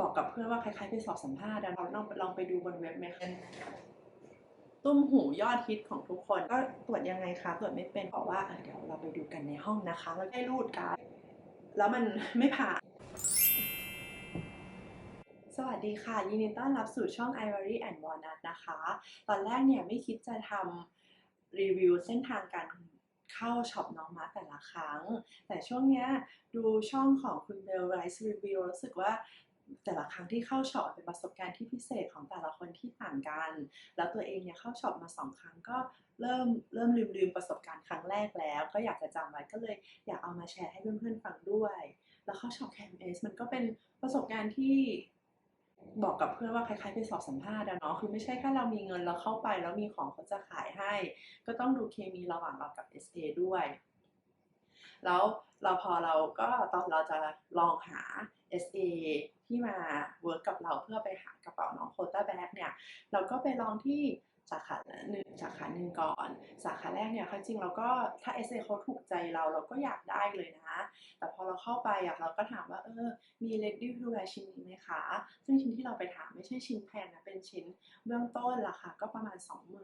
บอกกับเพื่อนว่าคล้ายๆไปสอบสัมภาษณ์เราลองลองไปดูบนเว็บไหมคะตุ้มหูยอดฮิตของทุกคนก็ตรวจยังไงคะตรวจไม่เป็นบอกว่าเดี๋ยวเราไปดูกันในห้องนะคะแล้วได้รูดการดแล้วมันไม่ผ่านสวัสดีค่ะ ยินดีต้อนรับสู่ช่อง Ivory and Walnut นะคะ ตอนแรกเนี่ยไม่คิดจะทำรีวิวเส้นทางการเข้าช็อปน้องมาแต่ละครั้ง แต่ช่วงเนี้ยดูช่องของคุณเบลไรซ์รีวิวรู้สึกว่า แต่ละครั้งที่เข้าช็อปเป็นประสบการณ์ที่พิเศษของแต่ละคนที่ต่างกัน แล้วตัวเองเนี่ยเข้าช็อปมาสองครั้งก็เริ่มเริ่มลืมลืมประสบการณ์ครั้งแรกแล้ว ก็อยากจะจำไว้ก็เลยอยากเอามาแชร์ให้เพื่อนๆฟังด้วย แล้วเข้าช็อปแคมเอสมันก็เป็นประสบการณ์ที่บอกกับเพื่อนว่าคล้ายๆไปสอบสัมภาษณ์อะเนาะคือไม่ใช่แค่เรามีเงินเราเข้าไปแล้วมีของเขาจะขายให้ ก็ต้องดูเคมีระหว่างเรากับ SA ด้วย แล้วเราพอเราก็ตอนเราจะลองหา SA ที่มาเวิร์กกับเราเพื่อไปหากระเป๋าน้องโคต้าแบ็กเนี่ย เราก็ไปลองที่ สาขาหนึ่งสาขาหนึ่งก่อน สาขาแรกเนี่ยเขาจริงเราก็ถ้า SA เขาถูกใจเราเราก็อยากได้เลยนะ แต่พอเราเข้าไปอะเราก็ถามว่าเออมี ready to wear ชิ้นนี้ไหมคะ ซึ่งชิ้นที่เราไปถามไม่ใช่ชิ้นแพงนะเป็นชิ้นเบื้องต้นราคาก็ประมาณ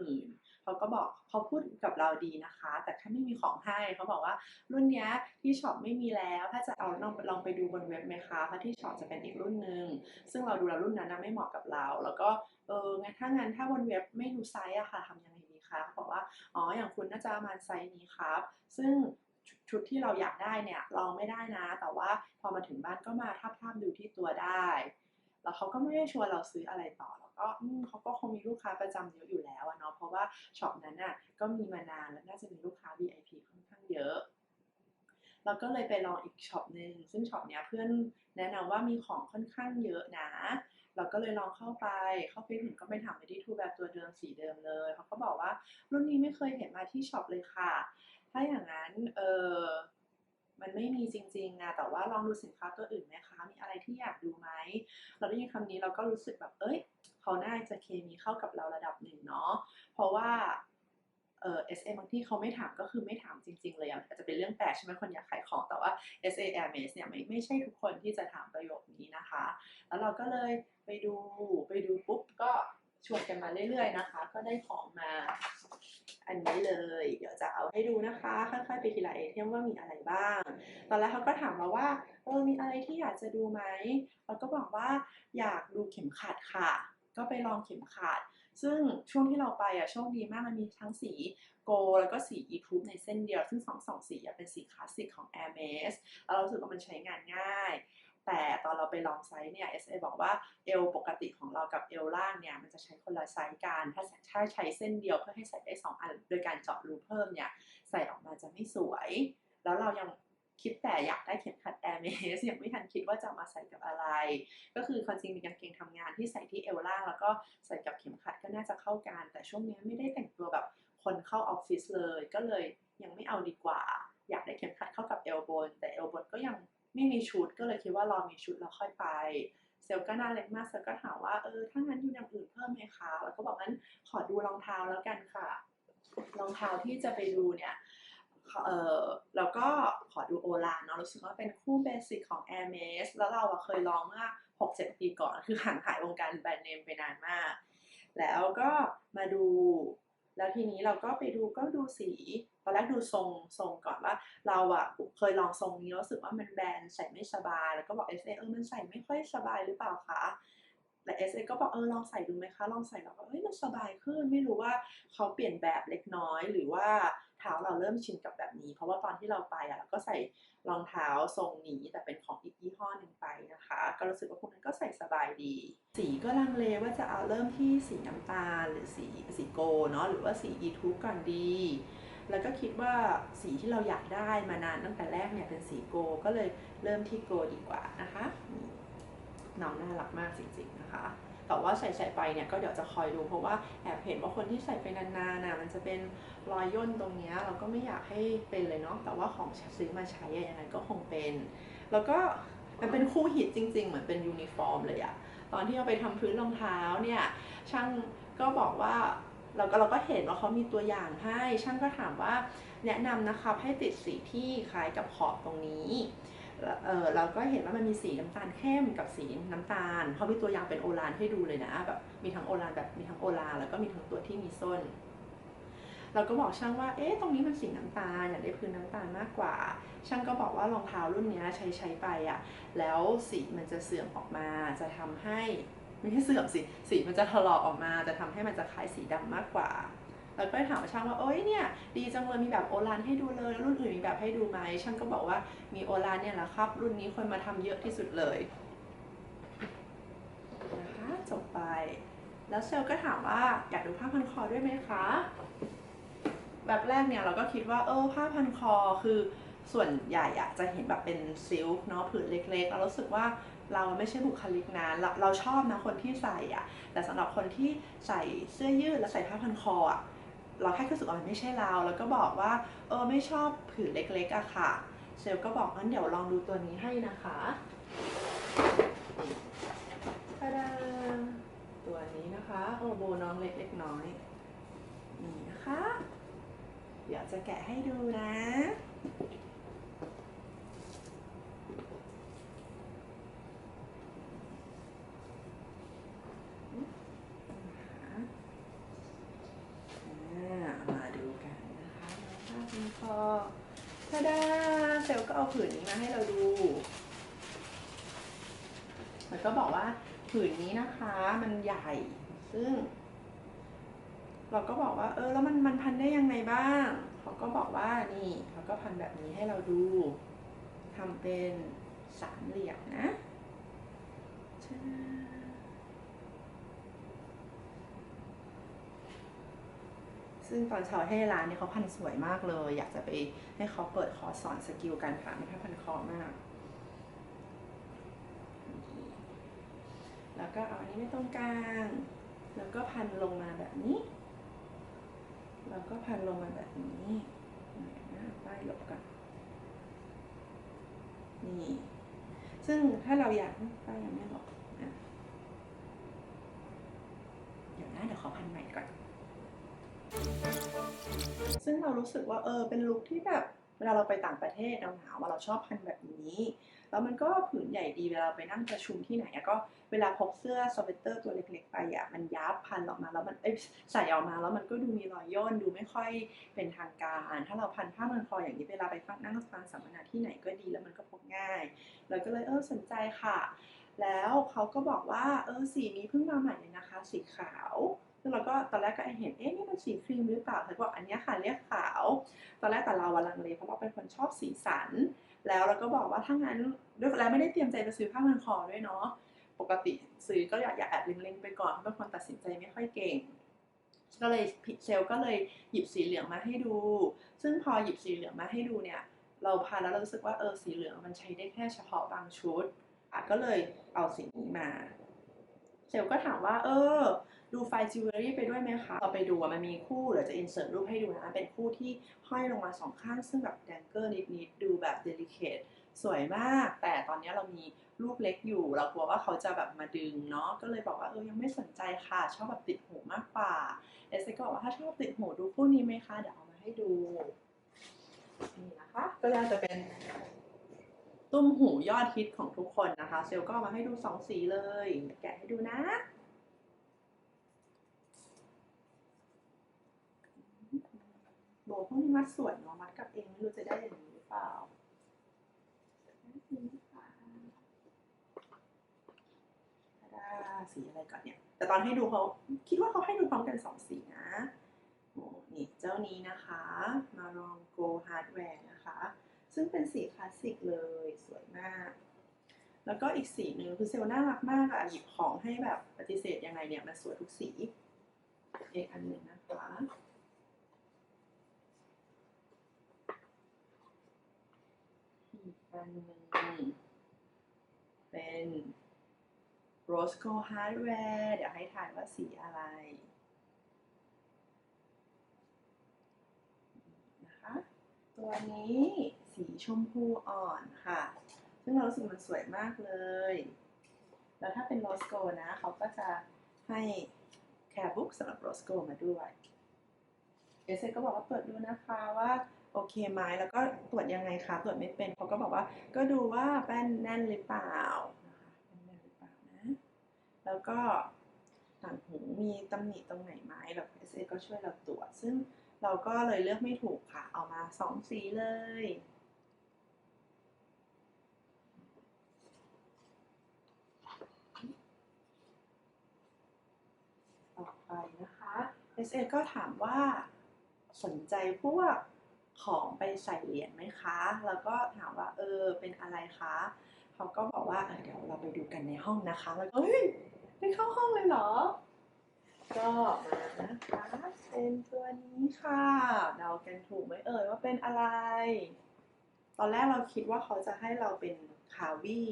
20,000เขาก็บอกเขาพูดกับเราดีนะคะ แต่แค่ไม่มีของให้เขาบอกว่ารุ่นนี้ที่ช็อปไม่มีแล้วถ้าจะเอาลองลองไปดูบนเว็บไหมคะเพราะที่ช็อปจะเป็นอีกรุ่นหนึ่งซึ่งเราดูแล้วรุ่นนั้นไม่เหมาะกับเรา แล้วก็ อองั้นถ้างั้นถ้าบนเว็บไม่ดูไซส์อะค่ะทำยังไงดีคะเขาบอกว่าอ๋ออย่างคุณน่าจะประมาณไซส์นี้ครับ ซึ่งชุดที่เราอยากได้เนี่ยลองไม่ได้นะ แต่ว่าพอมาถึงบ้านก็มาทับทามดูที่ตัวได้ แล้วเขาก็ไม่ได้ชวนเราซื้ออะไรต่อ แล้วก็เขาก็คงมีลูกค้าประจำเยอะอยู่แล้วเนาะเพราะว่าช็อปนั้นน่ะก็มีมานานและน่าจะมีลูกค้า VIP ค่อนข้างเยอะเราก็เลยไปลองอีกช็อปหนึ่งซึ่งช็อปเนี้ยเพื่อนแนะนำว่ามีของค่อนข้างเยอะนะ เราก็เลยลองเข้าไป เข้าไปถึงก็ไปถามไปที่ทูแบบตัวเดิมสีเดิมเลยเขาก็บอกว่ารุ่นนี้ไม่เคยเห็นมาที่ช็อปเลยค่ะ ถ้าอย่างนั้นเออมันไม่มีจริงๆนะแต่ว่าลองดูสินค้าตัวอื่นไหมคะ มีอะไรที่อยากดูไหม เราได้ยินคำนี้เราก็รู้สึกแบบ เอ้ย เขาน่าจะเคมีเข้ากับเราระดับหนึ่งเนาะ เพราะว่า เอ่อ SA บางที่เขาไม่ถามก็คือไม่ถามจริง ๆ เลยอาจจะเป็นเรื่องแปลกใช่ไหมคนอยากขายของแต่ว่า SA Hermes เนี่ยไม่ไม่ใช่ทุกคนที่จะถามประโยคนี้นะคะ แล้วเราก็เลยไปดูไปดูปุ๊บก็ชวนกันมาเรื่อย ๆ นะคะ ก็ได้ของมาอันนี้เลย เดี๋ยวจะเอาให้ดูนะคะค่อยๆไปทีละไอเทมว่ามีอะไรบ้าง ตอนแรกเขาก็ถามเราว่าเออมีอะไรที่อยากจะดูไหมเราก็บอกว่าอยากดูเข็มขัดค่ะ ก็ไปลองเข็มขัด ซึ่งช่วงที่เราไปอะโชคดีมากมันมีทั้งสีโกลแล้วก็สี e ทูบในเส้นเดียว ซึ่งสองสองสีเป็นสีคลาสสิกของ Hermes แล้วเราสึกว่ามันใช้งานง่าย แต่ตอนเราไปลองไซส์เนี่ย SA บอกว่าเอวปกติของเรากับเอวล่างเนี่ยมันจะใช้คนละไซส์กัน ถ้าถ้าใช้เส้นเดียวเพื่อให้ใส่ได้สองอัน โดยการเจาะรูเพิ่มเนี่ยใส่ออกมาจะไม่สวย แล้วเรายัง คิดแต่อยากได้เข็มขัด Hermes ยังไม่ทันคิดว่าจะมาใส่กับอะไร ก็คือความจริงมีกางเกงทำงานที่ใส่ที่เอวล่างแล้วก็ใส่กับเข็มขัดก็น่าจะเข้ากัน แต่ช่วงนี้ไม่ได้แต่งตัวแบบคนเข้าออฟฟิศเลย ก็เลยยังไม่เอาดีกว่า อยากได้เข็มขัดเข้ากับเอวบน แต่เอวบนก็ยังไม่มีชุดก็เลยคิดว่ารอมีชุดแล้วค่อยไป เซลก็น่าเล็กมากเซลก็ถามว่าเออถ้างั้นอยู่อย่างอื่นเพิ่มไหมคะแล้วก็บอกงั้นขอดูรองเท้าแล้วกันค่ะรองเท้าที่จะไปดูเนี่ย เออแล้วก็ขอดูโอลานเนาะรู้สึกว่าเป็นคู่เบสิกของ Hermes แล้วเราอะเคยลองเมื่อ6-7 ปีก่อน คือห่างหายวงการแบรนด์เนมไปนานมาก แล้วก็มาดู แล้วทีนี้เราก็ไปดูก็ดูสีตอนแรกดูทรงทรงก่อนว่า เราอะเคยลองทรงนี้รู้สึกว่ามันแบนใส่ไม่สบาย แล้วก็บอก SA เออมันใส่ไม่ค่อยสบายหรือเปล่าคะแต่ SA ก็บอกเออลองใส่ดูไหมคะลองใส่แล้วก็เฮ้ยมันสบายขึ้นไม่รู้ว่าเขาเปลี่ยนแบบเล็กน้อยหรือว่า เท้าเราเริ่มชินกับแบบนี้ เพราะว่าตอนที่เราไปอะเราก็ใส่รองเท้าทรงนี้แต่เป็นของอีกยี่ห้อหนึ่งไปนะคะ ก็รู้สึกว่าพวกนั้นก็ใส่สบายดี สีก็ลังเลว่าจะเอาเริ่มที่สีน้ำตาลหรือสีสีโกล์เนาะหรือว่าสีอีทูก่อนดี แล้วก็คิดว่าสีที่เราอยากได้มานานตั้งแต่แรกเนี่ยเป็นสีโกล์ก็เลยเริ่มที่โกลด์ดีกว่านะคะน้องน่ารักมากจริงๆนะคะ แต่ว่าใส่ใส่ไปเนี่ยก็เดี๋ยวจะคอยดูเพราะว่าแอบเห็นว่าคนที่ใส่ไปนานๆนะมันจะเป็นรอยย่นตรงเนี้ยเราก็ไม่อยากให้เป็นเลยเนาะแต่ว่าของซื้อมาใช้อะยังไงก็คงเป็น แล้วก็มันเป็นคู่ฮิตจริง ๆ เหมือนเป็นยูนิฟอร์มเลยอะตอนที่เอาไปทำพื้นรองเท้าเนี่ยช่างก็บอกว่าเราก็เราก็เห็นว่าเขามีตัวอย่างให้ช่างก็ถามว่าแนะนำนะคะให้ติดสีที่คล้ายกับขอบตรงนี้ เออเราก็เห็นว่ามันมีสีน้ำตาลเข้มกับสีน้ำตาลเขามีตัวอย่างเป็นโอรานให้ดูเลยนะแบบมีทั้งโอรานแบบมีทั้งโอรานแล้วก็มีทั้งตัวที่มีส้น เราก็บอกช่างว่าเอ๊ะตรงนี้มันสีน้ำตาลอยากได้พื้นน้ำตาลมากกว่า ช่างก็บอกว่ารองเท้ารุ่นนี้ใช้ใช้ไปอะแล้วสีมันจะเสื่อมออกมาจะทำให้ไม่ใช่เสื่อมสิสีมันจะถลอกออกมาจะทำให้มันจะคล้ายสีดำมากกว่า เราก็เลยถามช่างว่าเอ้ยเนี่ยดีจังเลยมีแบบโอรานให้ดูเลยแล้วรุ่นอื่นมีแบบให้ดูไหมช่างก็บอกว่ามีโอรานเนี่ยแหละครับ รุ่นนี้คนมาทำเยอะที่สุดเลยนะคะจบไป แล้วเซลก็ถามว่าอยากดูผ้าพันคอด้วยไหมคะแบบแรกเนี่ยเราก็คิดว่าเออผ้าพันคอคือส่วนใหญ่อะจะเห็นแบบเป็นซิลค์เนาะผืนเล็กๆเรารู้สึกว่าเราไม่ใช่บุคลิกนะเราเราชอบนะคนที่ใส่อะแต่สำหรับคนที่ใส่เสื้อยืดแล้วใส่ผ้าพันคออะ เราแค่รู้สึกว่ามันไม่ใช่เรา แล้วก็บอกว่าเออไม่ชอบผืนเล็กๆอะค่ะ เซลก็บอกงั้นเดี๋ยวลองดูตัวนี้ให้นะคะตาดาตัวนี้นะคะโอ้โบน้องเล็กเล็กน้อยนี่นะคะ เดี๋ยวจะแกะให้ดูนะ อ่ามาดูกันนะคะผ้าพันคอทาดาเซลลก็เอา ผืนนี้มาให้เราดู มันก็บอกว่าผืนนี้นะคะ มันใหญ่ ซึ่ง เราก็บอกว่า เออ แล้วมันมันพันได้ยังไงบ้างเขาก็บอกว่านี่เขาก็พันแบบนี้ให้เราดูทำเป็นสามเหลี่ยมนะใช่ะดา ซึ่งตอนเช้าให้ร้านเนี่ยเขาพันสวยมากเลย อยากจะไปให้เขาเปิดคอร์สสอนสกิลการผ่าไม่ค่อยพันคอมาก แล้วก็เอาอันนี้ไว้ตรงกลาง แล้วก็พันลงมาแบบนี้ แล้วก็พันลงมาแบบนี้นะป้ายหลบก่อนนี่ซึ่งถ้าเราอยากป้ายยังไม่หลบอะเดี๋ยวนะเดี๋ยวขอพันใหม่ก่อน ซึ่งเรารู้สึกว่าเออเป็นลุคที่แบบเวลาเราไปต่างประเทศหนาวๆว่าเราชอบพันแบบนี้ แล้วมันก็ผืนใหญ่ดีเวลาไปนั่งประชุมที่ไหนก็เวลาพกเสื้อสเวตเตอร์ตัวเล็ก ๆ ไปอะมันยับพันออกมาแล้วมันใส่ออกมาแล้วมันก็ดูมีรอยย่นดูไม่ค่อยเป็นทางการ ถ้าเราพันผ้ามันคออย่างนี้เวลาไปฟังนั่งฟังสัมมนาที่ไหนก็ดีแล้วมันก็พกง่ายเราก็เลยเออสนใจค่ะ แล้วเขาก็บอกว่าเออสีนี้เพิ่งมาใหม่เลยนะคะ สีขาว ก็ตอนแรกก็เห็นเอ๊ะนี่มันสีครีมหรือเปล่าเธอบอกอันนี้ค่ะเรียกขาว ตอนแรกแต่เราวลังเลเพราะเราเป็นคนชอบสีสัน แล้วเราก็บอกว่าถ้างั้นด้วยแล้วไม่ได้เตรียมใจไปซื้อผ้าพันคอด้วยเนาะปกติซื้อก็อยากอยากแอบเล็งๆไปก่อนเพราะเป็นคนตัดสินใจไม่ค่อยเก่งก็เลยเซลลก็เลยหยิบสีเหลืองมาให้ดู ซึ่งพอหยิบสีเหลืองมาให้ดูเนี่ย เราพาแล้วเรารู้สึกว่าเออสีเหลืองมันใช้ได้แค่เฉพาะบางชุดอะก็เลยเอาสีนี้มา เซลก็ถามว่า เออ ดูไฟจิวเวลรี่ไปด้วยไหมคะเราไปดูอะมันมีคู่เดี๋ยวจะอินเสิร์ตรูปให้ดูนะ เป็นคู่ที่ห้อยลงมาสองข้าง ซึ่งแบบแดงเกอร์นิดๆดูแบบเดลิเคทสวยมาก แต่ตอนนี้เรามีลูกเล็กอยู่ เรากลัวว่าเขาจะแบบมาดึงเนาะ ก็เลยบอกว่าเออยังไม่สนใจค่ะ ชอบแบบติดหูมากกว่า เอสก็บอกว่าถ้าชอบติดหูดูคู่นี้ไหมคะ เดี๋ยวเอามาให้ดู นี่นะคะ ก็จะเป็น ตุ้มหูยอดฮิตของทุกคนนะคะ เซลก็มาให้ดูสองสีเลย แกะให้ดูนะ โบพวกนี้มัดสวยเนาะมัดกับเองไม่รู้จะได้อย่างนี้หรือเปล่าได้สีอะไรก่อนเนี่ย แต่ตอนให้ดูเขาคิดว่าเขาให้ดูพร้อมกันสองสีนะโอ้นี่เจ้านี้นะคะ มาลองโกฮาร์ดแวร์นะคะ ซึ่งเป็นสีคลาสสิกเลยสวยมาก แล้วก็อีกสีหนึ่งคือเซลลน่ารักมากอะหยิบของให้แบบปฏิเสธยังไงเนี่ยมันสวยทุกสีอีกอันหนึ่งนะคะอีกอันหนึ่งเป็น Rosco Hardware เดี๋ยวให้ถ่ายว่าสีอะไรนะคะตัวนี้ สีชมพูอ่อนค่ะ ซึ่งเรารู้สึกมันสวยมากเลย แล้วถ้าเป็นโรสโกนะ เขาก็จะให้แคร์บุ๊กสำหรับโรสโกมาด้วยเอเซก็บอกว่าเปิดดูนะคะว่าโอเคไหมแล้วก็ตรวจยังไงคะตรวจไม่เป็นเขาก็บอกว่าก็ดูว่าแป้นแน่นหรือเปล่านะคะแป้นแน่นหรือเปล่านะ แล้วก็ต่างหูมีตำหนิตรงไหนไหมแบบ SA ก็ช่วยเราตรวจ ซึ่งเราก็เลยเลือกไม่ถูกค่ะ เอามาสองสีเลย ต่อไปนะคะ SA ก็ถามว่าสนใจพวกของไปใส่เหรียญไหมคะ แล้วก็ถามว่าเออเป็นอะไรคะ เขาก็บอกว่าเเดี๋ยวเราไปดูกันในห้องนะคะ แล้วก็เฮ้ยได้เข้าห้องเลยเหรอ ก็มานะคะเป็นตัวนี้ค่ะเดากันถูกไหมเอ่ยว่าเป็นอะไร ตอนแรกเราคิดว่าเขาจะให้เราเป็นคาวี่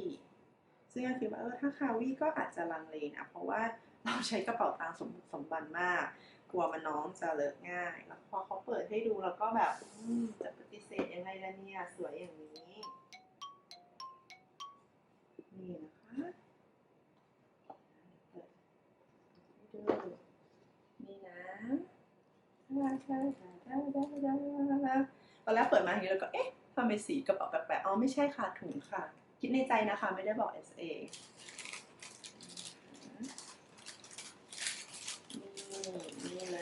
ซึ่งก็คิดว่าเออถ้าคาวี่ก็อาจจะลังเลนะเพราะว่าเราใช้กระเป๋าตังค์สมบุกสมบันมาก กลัวมันน้องจะเลอะง่าย แล้วพอเขาเปิดให้ดูแล้วก็แบบจะปฏิเสธยังไงล่ะเนี่ย สวยอย่างนี้ นี่นะคะเปิดดูนี่นะตอนแรกเปิดมาอย่างนี้แล้วก็เอ๊ะทำไมสีกระเป๋าแปลกๆอ๋อไม่ใช่ค่ะถุงค่ะ คิดในใจนะคะ ไม่ได้บอก SA นี่นี่เล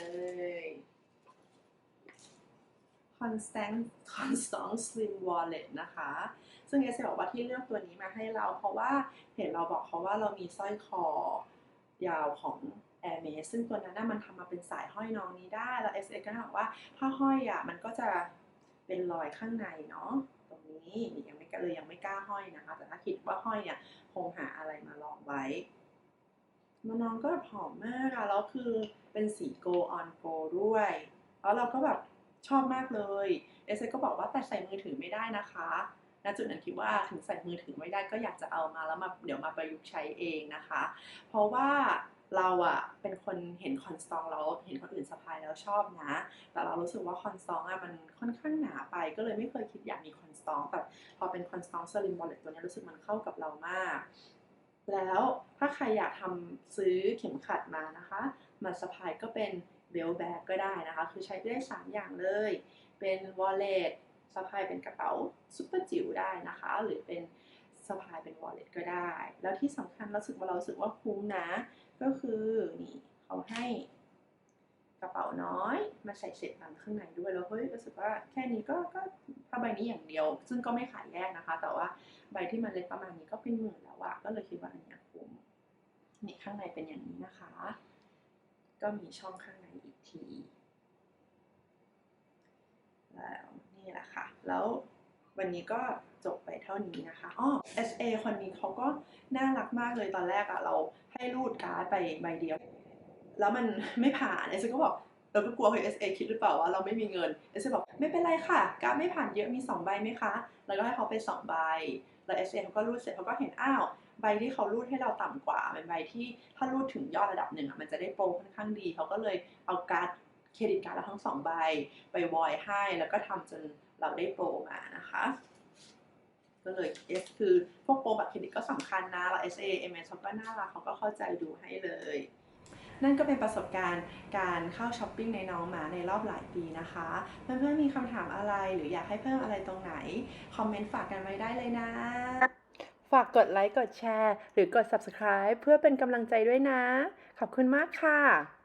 ย Constant Constant Slim Wallet นะคะ ซึ่งเอสบอกว่าที่เลือกตัวนี้มาให้เรา เพราะว่าเห็นเราบอกเขาว่าเรามีสร้อยคอยาวของ Air m a ซึ่งตัวนั้นน่ะมันทำมาเป็นสายห้อยน้องนี้ได้ แล้ว SA ก็บอกว่าถ้าห้อยอะมันก็จะเป็นรอยข้างในเนาะตรงนี้ยังไม่เลยยังไม่กล้าห้อยนะคะ แต่ถ้าคิดว่าห้อยเนี่ยคงหาอะไรมาลองไว้มาน้องก็แบบหอมมากอะแล้วคือเป็นสี go on go ด้วย แล้วเราก็แบบ ชอบมากเลยเอสก็บอกว่าแต่ใส่มือถือไม่ได้นะคะณจุดนั้นคิดว่าถึงใส่มือถือไม่ได้ก็อยากจะเอามาแล้วมาเดี๋ยวมาประยุกต์ใช้เองนะคะ เพราะว่าเราอะเป็นคนเห็นคอนสตองแล้วเห็นคนอื่นสะพายแล้วชอบนะ แต่เรารู้สึกว่าคอนสตองอะมันค่อนข้างหนาไป ก็เลยไม่เคยคิดอยากมีคอนสตองแต่พอเป็นคอนสตองสลิมบอลเลตตัวนี้รู้สึกมันเข้ากับเรามาก แล้วถ้าใครอยากทำซื้อเข็มขัดมานะคะ มาสะพายก็เป็น เบลแบกก็ได้นะคะ คือใช้ได้ 3 อย่างเลย เป็นวอลเล็ตสะพายเป็นกระเป๋าซุปเปอร์จิ๋วได้นะคะ หรือเป็นสะพายเป็นวอลเล็ตก็ได้ แล้วที่สำคัญเราสึกว่าเราสึกว่าคุ้มนะ ก็คือนี่เขาให้กระเป๋าน้อยมาใส่เศษตังค์ข้างในด้วยแล้วเฮ้ยรู้สึกว่าแค่นี้ก็ก็ถ้าใบนี้อย่างเดียว ซึ่งก็ไม่ขายแยกนะคะ แต่ว่าใบที่มันเล็กประมาณนี้ก็เป็นหมื่นแล้วอะก็เลยคิดว่าอันนี้คุ้มนี่ข้างในเป็นอย่างนี้นะคะ ก็มีช่องข้างใน ที แล้วนี่แหละค่ะ แล้ววันนี้ก็จบไปเท่านี้นะคะอ๋อ SA คนนี้เขาก็น่ารักมากเลยตอนแรกอะเราให้รูดการ์ดไปใบเดียว แล้วมันไม่ผ่าน SA ก็บอกเราก็กลัวว่า SA คิดหรือเปล่าว่าเราไม่มีเงิน SA บอกไม่เป็นไรค่ะ การ์ดไม่ผ่านเยอะมีสองใบไหมคะ แล้วก็ให้เขาไปสองใบ แล้ว SA เขาก็รูดเสร็จเขาก็เห็นอ้าว ใบที่เขารูดให้เราต่ำกว่าเป็นใบที่ถ้ารูดถึงยอดระดับหนึ่งอะมันจะได้โปรค่อนข้างดี เขาก็เลยเอาการ์ดเครดิตการ์ดเราทั้งสองใบไปวอยให้แล้วก็ทำจนเราได้โปรมานะคะ ก็เลย S คือพวกโปรบัตรเครดิตก็สำคัญนะแล้ว SA MS เขาก็น่ารักเขาก็เข้าใจดูให้เลยนั่นก็เป็นประสบการณ์การเข้าช้อปปิ้งในน้องหมาในรอบหลายปีนะคะ เพื่อนๆมีคำถามอะไรหรืออยากให้เพิ่มอะไรตรงไหน คอมเมนต์ฝากกันไว้ได้เลยนะ ฝากกดไลค์ กดแชร์ หรือกด subscribe เพื่อเป็นกำลังใจด้วยนะ ขอบคุณมากค่ะ